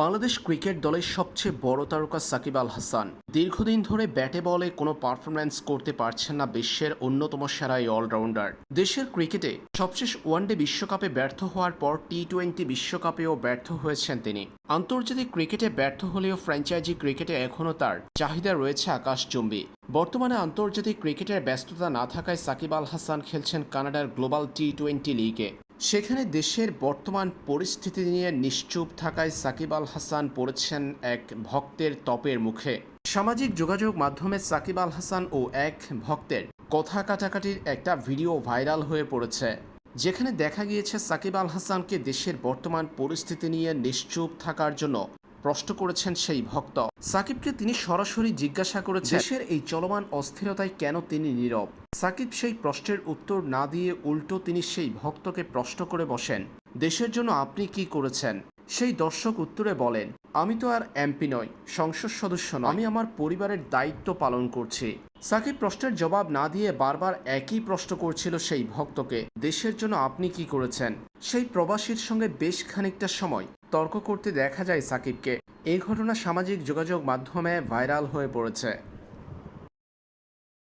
Bangladesh cricket দলের সবচেয়ে বড় তারকা সাকিব আল হাসান। দীর্ঘদিন ধরে ব্যাটে বলে কোনো পারফরম্যান্স করতে পারছেন না বিশ্বের অন্যতম সেরা এই অলরাউন্ডার দেশের ক্রিকেটে সবশেষ ওয়ানডে বিশ্বকাপে ব্যর্থ হওয়ার পর টি টোয়েন্টি বিশ্বকাপেও ব্যর্থ হয়েছেন তিনি। আন্তর্জাতিক ক্রিকেটে ব্যর্থ হলেও ফ্র্যাঞ্চাইজি ক্রিকেটে এখনও তার চাহিদা রয়েছে আকাশ আকাশচুম্বী। বর্তমানে আন্তর্জাতিক ক্রিকেটের ব্যস্ততা না থাকায় সাকিব আল হাসান খেলছেন কানাডার গ্লোবাল টি টোয়েন্টি লিগে সেখানে দেশের বর্তমান পরিস্থিতি নিয়ে নিশ্চুপ থাকায় সাকিব আল হাসান পড়েছেন এক ভক্তের তপের মুখে। সামাজিক যোগাযোগ মাধ্যমে সাকিব আল হাসান ও এক ভক্তের কথা কাটাকাটির একটা ভিডিও ভাইরাল হয়ে পড়েছে। যেখানে দেখা গিয়েছে সাকিব আল হাসানকে দেশের বর্তমান পরিস্থিতি নিয়ে নিশ্চুপ থাকার জন্য প্রশ্ন করেছেন সেই ভক্ত। সাকিবকে তিনি সরাসরি জিজ্ঞাসা করেছেন, দেশের এই চলমান অস্থিরতায় কেন তিনি নীরব? সাকিব সেই প্রশ্নের উত্তর না দিয়ে উল্টো তিনি সেই ভক্তকে প্রশ্ন করে বসেন, দেশের জন্য আপনি কি করেছেন? সেই দর্শক উত্তরে বলেন, আমি তো আর এমপি নই, সংসদ সদস্য নয় আমি আমার পরিবারের দায়িত্ব পালন করছি। সাকিব প্রশ্নের জবাব না দিয়ে বারবার একই প্রশ্ন করছিল সেই ভক্তকে, দেশের জন্য আপনি কি করেছেন? সেই প্রবাসীর সঙ্গে বেশ খানিকটা সময় তর্ক করতে দেখা যায় সাকিবকে। এই ঘটনা সামাজিক যোগাযোগ মাধ্যমে ভাইরাল হয়ে পড়েছে।